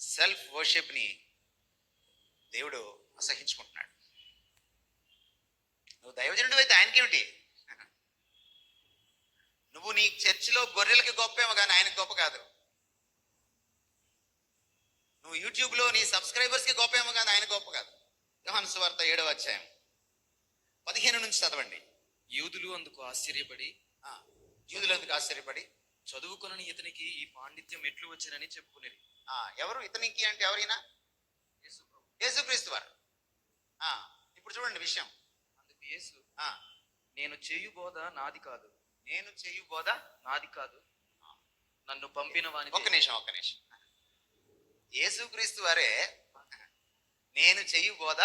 Self వర్షిప్ని దేవుడు అసహించుకుంటున్నాడు. నువ్వు దైవజనుడు అయితే ఆయనకేమిటి? నువ్వు నీ చర్చిలో గొర్రెలకి గొప్పేమో కానీ ఆయనకి గొప్ప కాదు. నువ్వు యూట్యూబ్లో నీ సబ్స్క్రైబర్స్కి గొప్పేమో కానీ ఆయన గొప్ప కాదు. యోహాను సువార్త ఏడవ అధ్యాయం పదిహేను నుంచి చదవండి. యూదులు అందుకు ఆశ్చర్యపడి ఆ, యూదులందుకు ఆశ్చర్యపడి చదువుకొనని ఇతనికి ఈ పాండిత్యం ఎట్లు వచ్చినని చెప్పుకునేది ఎవరు? ఇతనికి అంటే ఎవరైనా? యేసుక్రీస్తు వారు ఆ, ఇప్పుడు చూడండి విషయం. అందుకు యేసు ఆ, నేను చేయు బోధ నాది కాదు. నేను చేయు బోధ నాది కాదు. నన్ను పంపిన వాని ఒక్క నిమిషం ఒక్క నిమిషం. యేసుక్రీస్తు వారే నేను చెయ్యి బోధ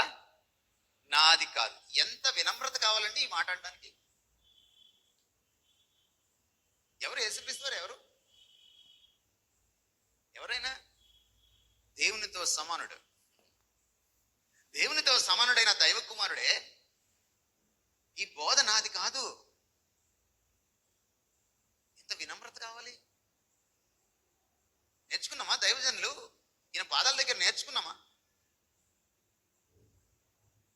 నాది కాదు. ఎంత వినమ్రత కావాలండి ఈ మాట అనడానికి? ఎవరు? యేసుక్రీస్తు వారు ఎవరు? ఎవరైనా? దేవునితో సమానుడు. దేవునితో సమానుడైన దైవ కుమారుడే ఈ బోధ నాది కాదు. ఎంత వినమ్రత కావాలి? నేర్చుకున్నామా దైవజనులు? ఈయన పాదాల దగ్గర నేర్చుకున్నామా?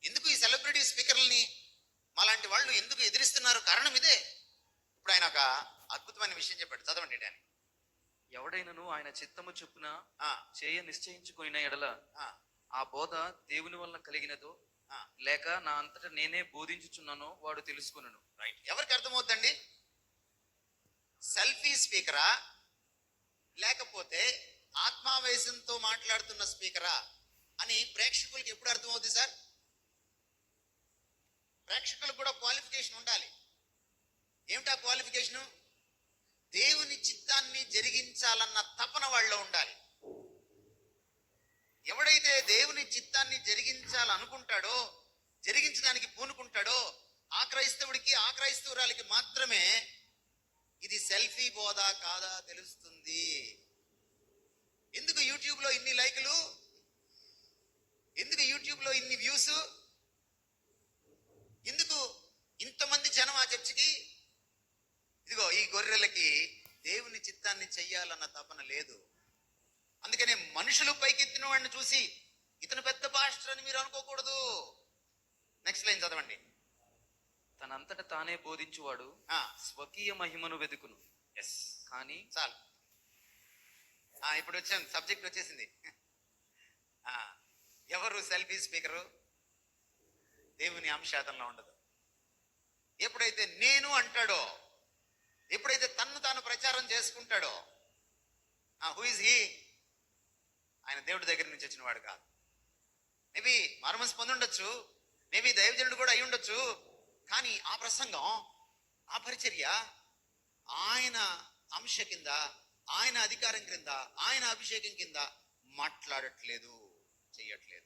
ఎందుకు ఈ సెలబ్రిటీ స్పీకర్లని మాలాంటి వాళ్ళు ఎందుకు ఎదిరిస్తున్నారు? కారణం ఇదే. ఇప్పుడు ఆయన ఒక అద్భుతమైన విషయం చెప్పాడు చదవండి డాని ఎవడైనను ఆయన చిత్తము చొప్పున ఆ, చేయ నిశ్చయించుకున్న ఎడల ఆ, బోధ దేవుని వలన కలిగినదో. లేక నా అంతట నేనే బోధించుచున్నానో వాడు తెలుసుకునను. రైట్ ఎవరికి అర్థమవుతుందండి సెల్ఫీ స్పీకరా లేకపోతే ఆత్మావేశంతో మాట్లాడుతున్న స్పీకరా అని ప్రేక్షకులకి ఎప్పుడు అర్థమవుతుంది సార్? ప్రేక్షకులకు కూడా క్వాలిఫికేషన్ ఉండాలి. ఏమిటా క్వాలిఫికేషను దేవుని చిత్తాన్ని జరిగించాలన్న తపన వాళ్ళలో ఉండాలి. ఎవడైతే దేవుని చిత్తాన్ని జరిగించాలనుకుంటాడో జరిగించడానికి పూనుకుంటాడో ఆ క్రైస్తవుడికి ఆ క్రైస్తవురాలికి మాత్రమే ఇది సెల్ఫీ బోధ కాదా తెలుస్తుంది. ఎందుకు యూట్యూబ్లో ఇన్ని లైవ్ ఎందుకు యూట్యూబ్లో ఇన్ని వ్యూస్ ఎందుకు ఇంతమంది జనం ఆ చర్చికి ఇదిగో ఈ గొర్రెలకి దేవుని చిత్తాన్ని చెయ్యాలన్న తపన లేదు. అందుకనే మనుషులు పైకెత్తిన వాడిని చూసి ఇతను పెద్ద పాస్టర్ అని మీరు అనుకోకూడదు. నెక్స్ట్ లైన్ చదవండి. తనంతట తానే బోధించువాడు స్వకీయ మహిమను వెదుకును ఎస్ కానీ చాలు. ఇప్పుడు వచ్చాను. సబ్జెక్ట్ వచ్చేసింది. ఆ, ఎవరు సెల్ఫీ స్పీకరు దేవుని అంశాతంలో ఉండదు. ఎప్పుడైతే నేను అంటాడో ఎప్పుడైతే తాను ప్రచారం చేసుకుంటాడో? హూ ఇస్ హీ ఆయన దేవుడి దగ్గర నుంచి వచ్చిన వాడు కాదు. మేబీ మర్మస్ పొంది ఉండొచ్చు. మేబీ దైవజనుడు కూడా అయి ఉండొచ్చు. కానీ ఆ ప్రసంగం ఆ పరిచర్య ఆయన అంశ కింద ఆయన అధికారం కింద ఆయన అభిషేకం కింద మాట్లాడట్లేదు చెయ్యట్లేదు